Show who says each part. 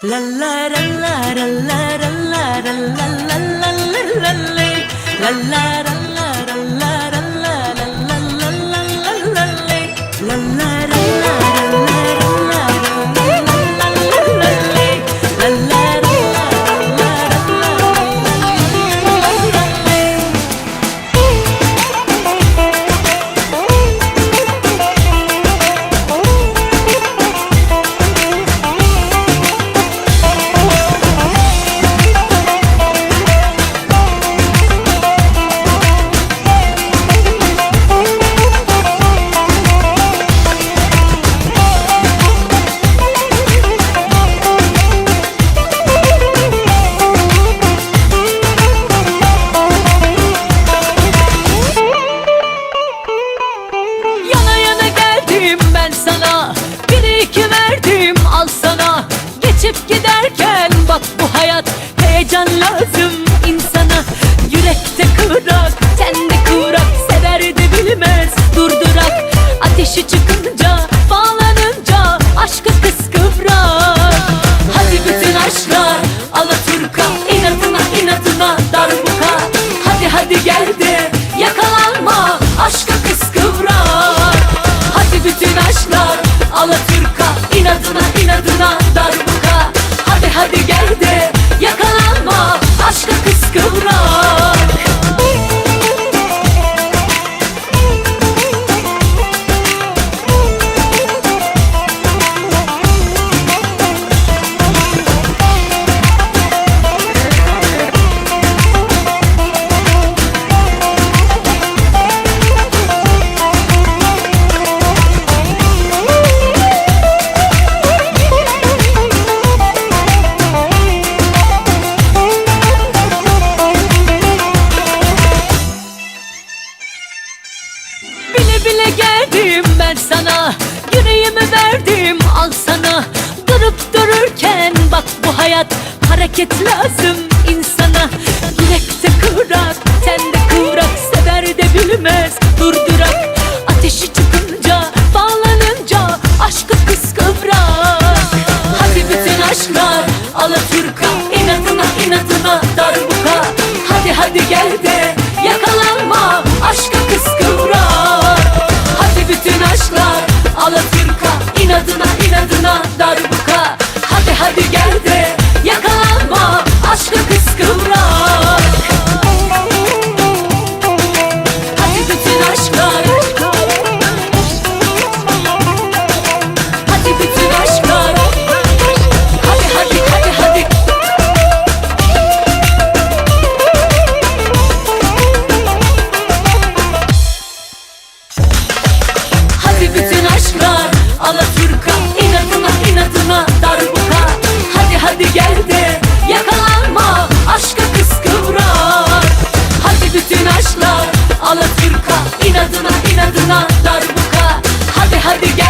Speaker 1: ലല്ലരല്ലരല്ലരല്ലരല്ലല്ലല്ലേ ലല്ലര verdim al sana. Geçip giderken bak bu hayat heyecan lazım. bile geldim ben sana. Yüreğimi verdim al sana. Durup dururken bak bu hayat Hareket lazım insana. Yürekte kırak, tende kıvrak Sever de bilmez. Durdurak Ateşi çıkınca, bağlanınca Aşkı kıskıvrak. Hadi bütün aşklar Alaturka inatına inatına darbuka. Hadi hadi gel de Alaturka inatına inatına darbuka. Hadi hadi gel de yakalanma aşka kıskıvrak Hadi bütün aşklar Alaturka inadına inadına darbuka. Hadi hadi gel